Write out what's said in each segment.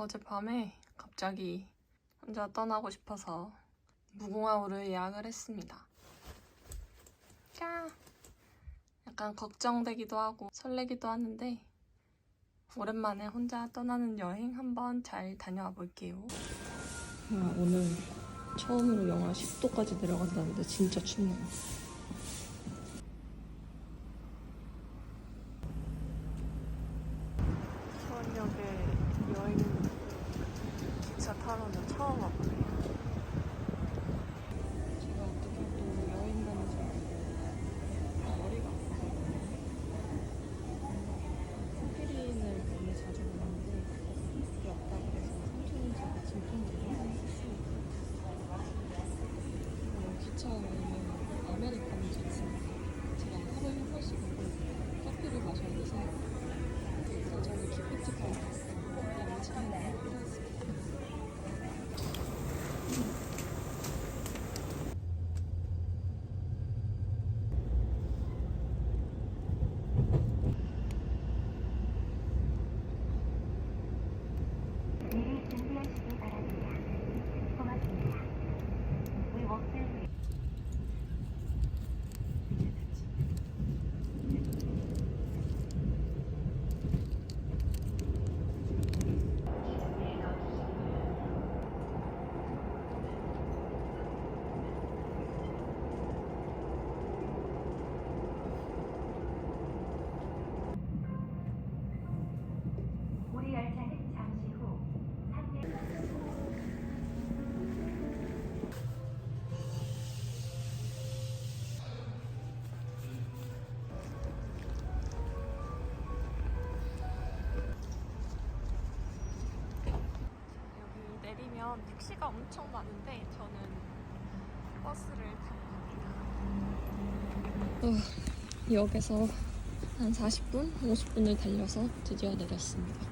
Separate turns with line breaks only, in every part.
어젯밤에 갑자기 혼자 떠나고 싶어서 무궁화호를 예약을 했습니다. 야, 약간 걱정되기도 하고 설레기도 하는데 오랜만에 혼자 떠나는 여행 한번 잘 다녀와 볼게요. 아, 오늘 처음으로 영하 10도까지 내려간다는데 진짜 춥네요. 내리면 택시가 엄청 많은데 저는 버스를 타고 갑니다. 역에서 한 40분, 50분을 달려서 드디어 내렸습니다.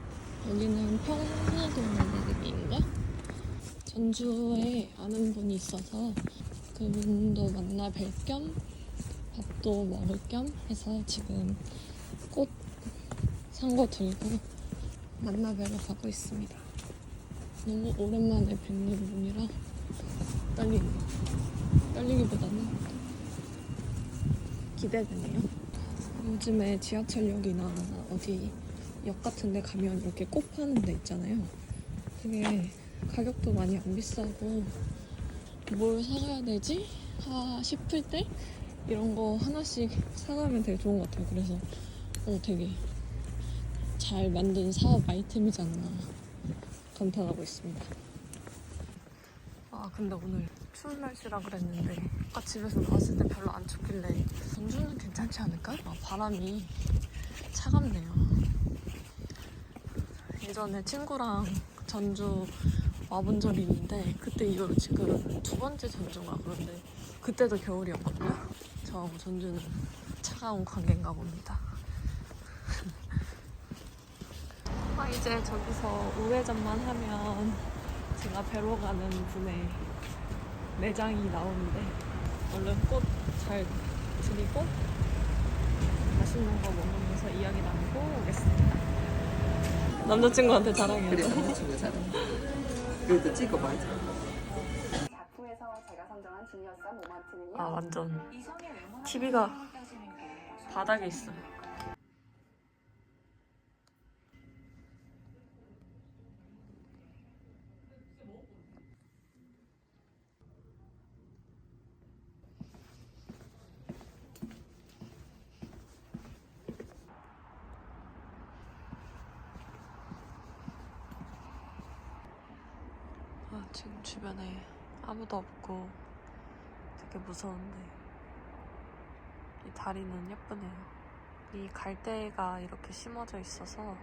여기는 평화동역인가? 전주에 아는 분이 있어서 그분도 만나 뵐 겸 밥도 먹을 겸 해서 지금 꽃 산 거 들고 만나 뵈러 가고 있습니다. 너무 오랜만에 뵙는 분이라 떨리네요. 떨리기보다는 기대되네요. 요즘에 지하철역이나 어디 역 같은 데 가면 이렇게 꽃 파는 데 있잖아요. 되게 가격도 많이 안 비싸고 뭘 사가야 되지? 하 싶을 때 이런 거 하나씩 사가면 되게 좋은 것 같아요. 그래서 어, 되게 잘 만든 사업 아이템이지 않 나 감탄하고 있습니다. 아 근데 오늘 추운 날씨라 그랬는데 아까 집에서 나왔을 때 별로 안 춥길래 전주는 괜찮지 않을까? 아, 바람이 차갑네요. 예전에 친구랑 전주 와본 적이 있는데 그때 이후로 지금 두 번째 전주가 그런데 그때도 겨울이었거든요. 저하고 전주는 차가운 관계인가 봅니다. 아 이제 저기서 우회전만 하면 제가 뵈러 가는 분의 매장이 나오는데 얼른 꽃 잘 드리고 맛있는 거 먹으면서 이야기 나누고 오겠습니다. 남자친구한테 자랑해요.
그래 남자친구 사람 그래도 찍어봐 이제
작품에서 제가 선정한 지니어스 모먼트는요.
아 완전 TV가 바닥에 있어요. 아, 지금 주변에 아무도 없고 되게 무서운데 이 다리는 예쁘네요. 이 갈대가 이렇게 심어져 있어서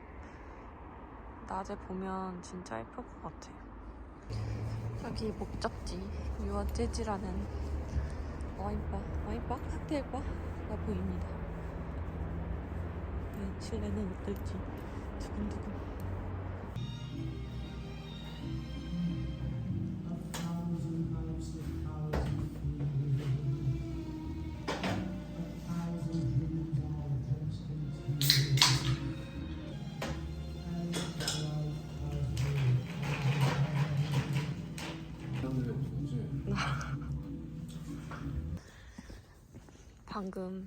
낮에 보면 진짜 예쁠 것 같아요. 여기 목적지 유원 재즈라는 와인바, 와인바? 칵테일바가 보입니다. 과연 실내는 어떨지 두근두근. 방금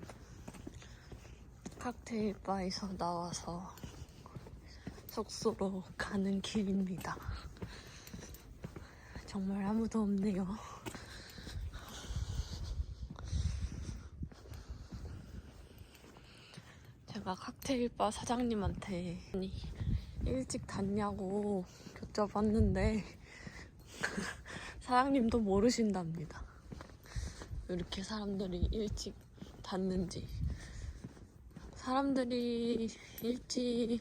칵테일 바에서 나와서 숙소로 가는 길입니다. 정말 아무도 없네요. 제가 칵테일 바 사장님한테 일찍 닫냐고 여쭤봤는데 사장님도 모르신답니다. 이렇게 사람들이 일찍 닫는지. 사람들이 일찍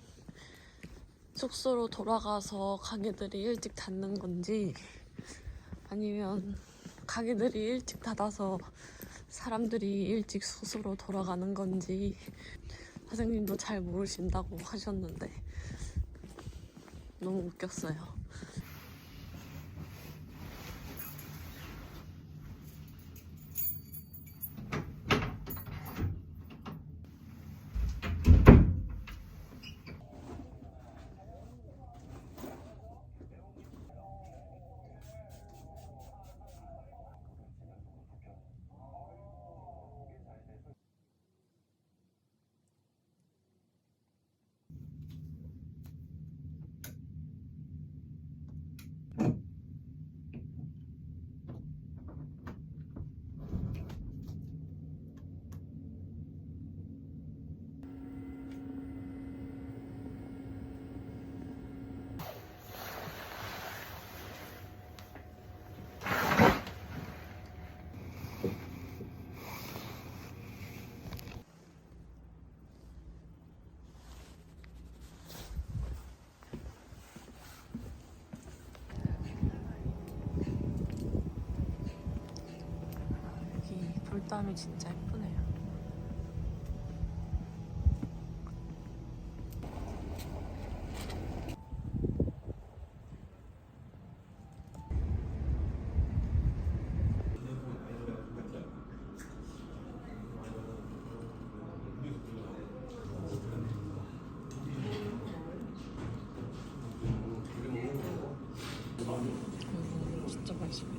숙소로 돌아가서 가게들이 일찍 닫는 건지 아니면 가게들이 일찍 닫아서 사람들이 일찍 숙소로 돌아가는 건지 사장님도 잘 모르신다고 하셨는데 너무 웃겼어요. 돌담이 진짜 예쁘네요. 음, 진짜 맛있습니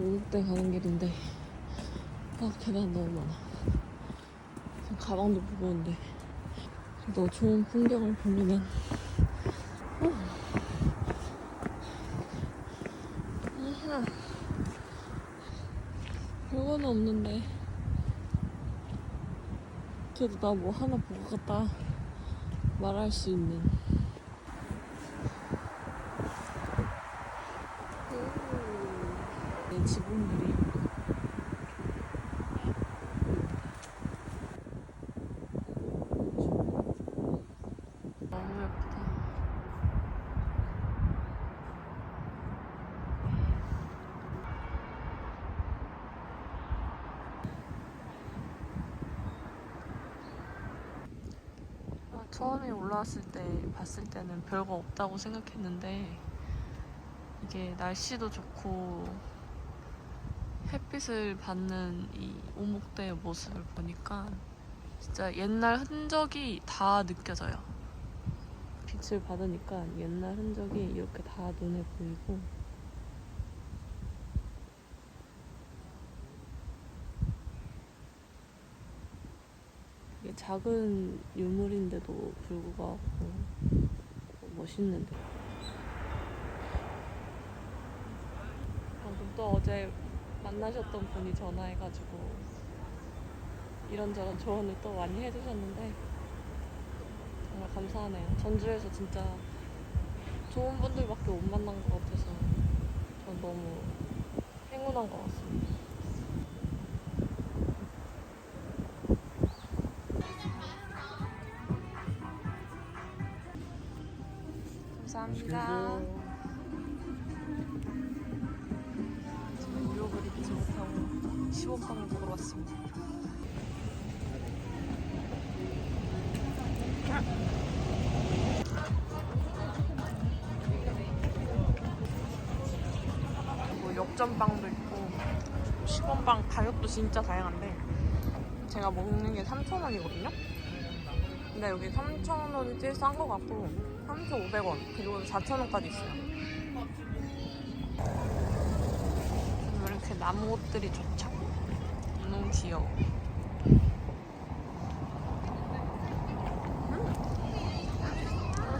중국대 가는 길인데 아 계단 너무 많아 가방도 무거운데 더 좋은 풍경을 보려면 어. 아하 별거는 없는데 그래도 나 뭐 하나 보고 갔다 말할 수 있는 내 지붕들이 너무 예쁘다. 아, 처음에 올라왔을 때 봤을 때는 별거 없다고 생각했는데 이게 날씨도 좋고 햇빛을 받는 이 오목대의 모습을 보니까 진짜 옛날 흔적이 다 느껴져요. 빛을 받으니까 옛날 흔적이 이렇게 다 눈에 보이고 이게 작은 유물인데도 불구하고 멋있는데 방금 또 어제 만나셨던 분이 전화해가지고 이런저런 조언을 또 많이 해주셨는데 정말 감사하네요. 전주에서 진짜 좋은 분들밖에 못 만난 것 같아서 전 너무 행운한 것 같습니다. 감사합니다. 저는 유혹을 잊지 못하고 시원빵을 먹으러 왔습니다. 뭐 역전빵도 있고 시원빵 가격도 진짜 다양한데 제가 먹는 게 3,000원이거든요. 근데 여기 3,000원이 제일 싼 것 같고 3,500원 그리고 4,000원까지 있어요. 왜 이렇게 나무 옷들이 좋죠? 너무 귀여워. 음,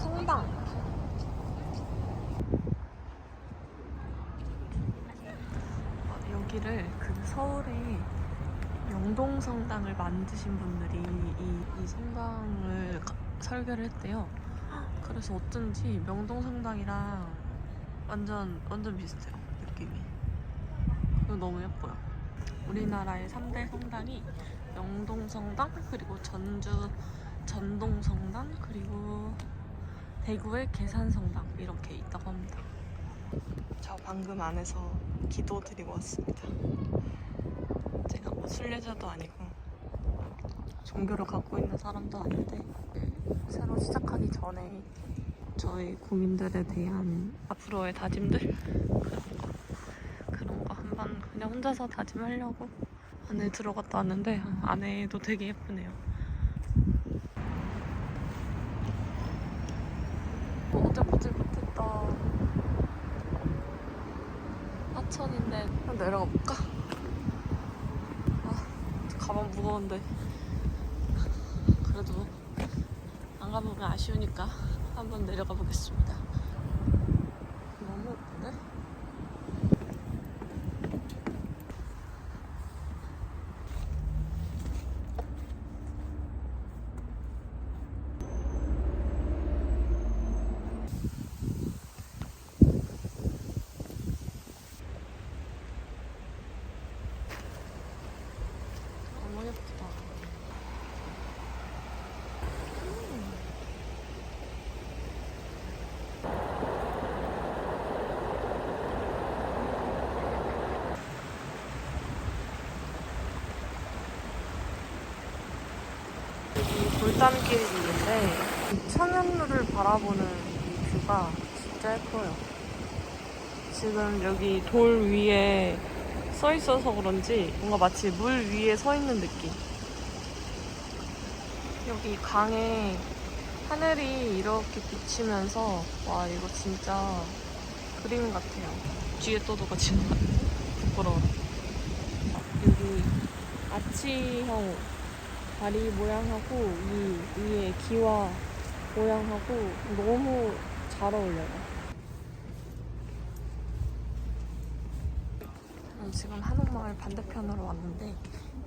성당. 어, 여기를 그 서울에 영동성당을 만드신 분들이 이, 이 성당을 가- 설계를 했대요. 그래서 어쩐지 명동성당이랑 완전 완전 비슷해요 느낌이. 너무 예뻐요. 우리나라의 3대 성당이 명동성당 그리고 전주 전동성당 그리고 대구의 계산성당 이렇게 있다고 합니다. 저 방금 안에서 기도 드리고 왔습니다. 순례자도 아니고 종교를 갖고 있는 사람도 아닌데 새로 시작하기 전에 저희 고민들에 대한 앞으로의 다짐들 그런 거 그런 거 한번 그냥 혼자서 다짐하려고 안에 들어갔다 왔는데 안에도 되게 예쁘네요. 어, 어제 보지 못했다. 하천인데 내려가 볼까? 아, 무거운데 그래도 안 가보면 아쉬우니까 한번 내려가 보겠습니다. 너무 예쁜데? 너무 예쁘다. 여기 돌담길이 있는데 이 청양루를 바라보는 이 뷰가 진짜 예뻐요. 지금 여기 돌 위에 서 있어서 그런지 뭔가 마치 물 위에 서 있는 느낌. 여기 강에 하늘이 이렇게 비치면서 와 이거 진짜 그림 같아요. 뒤에 것 같아. 부끄러워. 여기 아치형 다리 모양하고 이 위에 기와 모양하고 너무 잘 어울려요. 지금 한옥마을 반대편으로 왔는데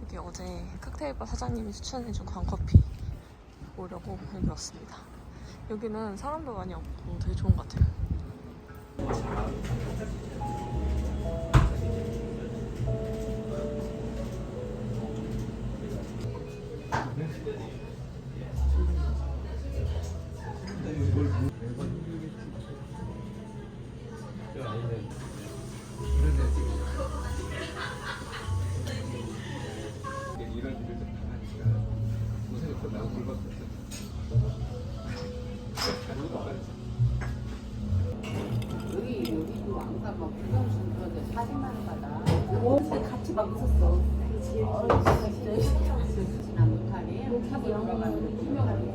여기 어제 칵테일바 사장님이 추천해준 광커피 보려고 여기 왔습니다. 여기는 사람도 많이 없고 되게 좋은 것 같아요.
여기 여기도 안가 막 부정신 그런데 사진만 받아. 옷을 같이 막 썼어. 지나못하네. 목탑을 들어가는 투명한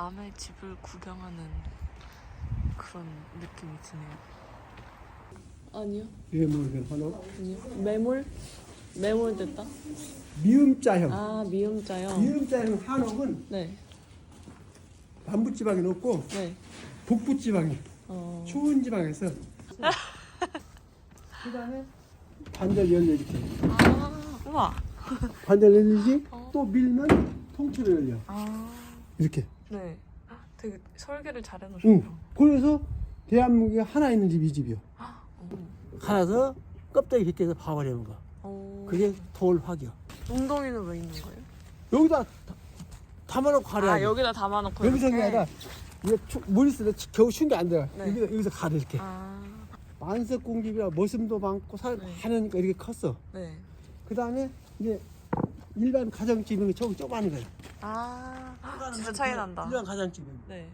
남의 집을 구경하는 그런 느낌이 드네요. 아니요,
외모를 하나
아니요. 매몰? 매몰 됐다?
미음자형
아, 미음자요?
미음자형 한옥은
네,
남부 지방에 높고
네.
북부 지방에
어,
추운 지방에서 그다음에 반절 열려 이렇게
아, 우와.
반절 열리지
어.
또 밀면 통째로 열려
아,
이렇게
네. 되게 설계를 잘 해놓으셨네요.
응 그래서 대한민국에 하나 있는 집이 이 집이요 하나서 껍데기 벗겨서 봐버리는 거
어,
그게 돌화기요
웅덩이는 왜 있는 거예요?
여기다 다- 담아놓고 가려
아, 여기다 담아놓고
여기서
이렇게?
아니라 이게 추- 물 있을 때 겨우 쉬운 게안 돼요
네.
여기서, 여기서 가려 이렇게
아,
만석 공집이라 머슴도 많고 사람
네.
많으니까 이렇게 컸어.
네.
그 다음에 이제 일반 가정집은 조금 조그마한 거예요.
아, 진짜 차이 난다.
일반 가정집은.
네.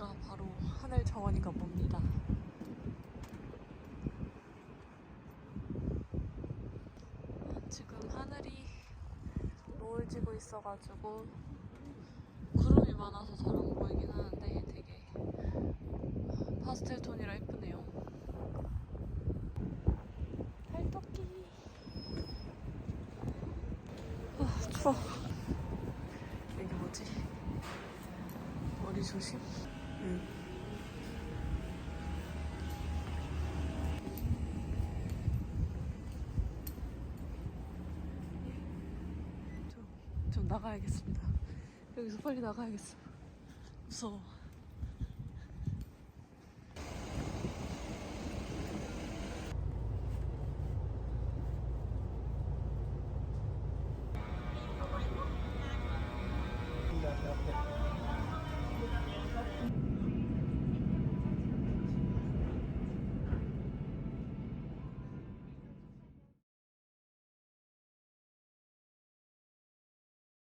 여기가 바로 하늘 정원인가 봅니다. 지금 하늘이 노을 지고 있어가지고 구름이 많아서 잘 안 보이긴 하는데 되게 파스텔 톤이라 예쁘네요. 팔토끼. 아 추워. 여기 뭐지? 머리 조심. 응. 좀, 좀 나가야겠습니다. 여기서 빨리 나가야겠어. 무서워.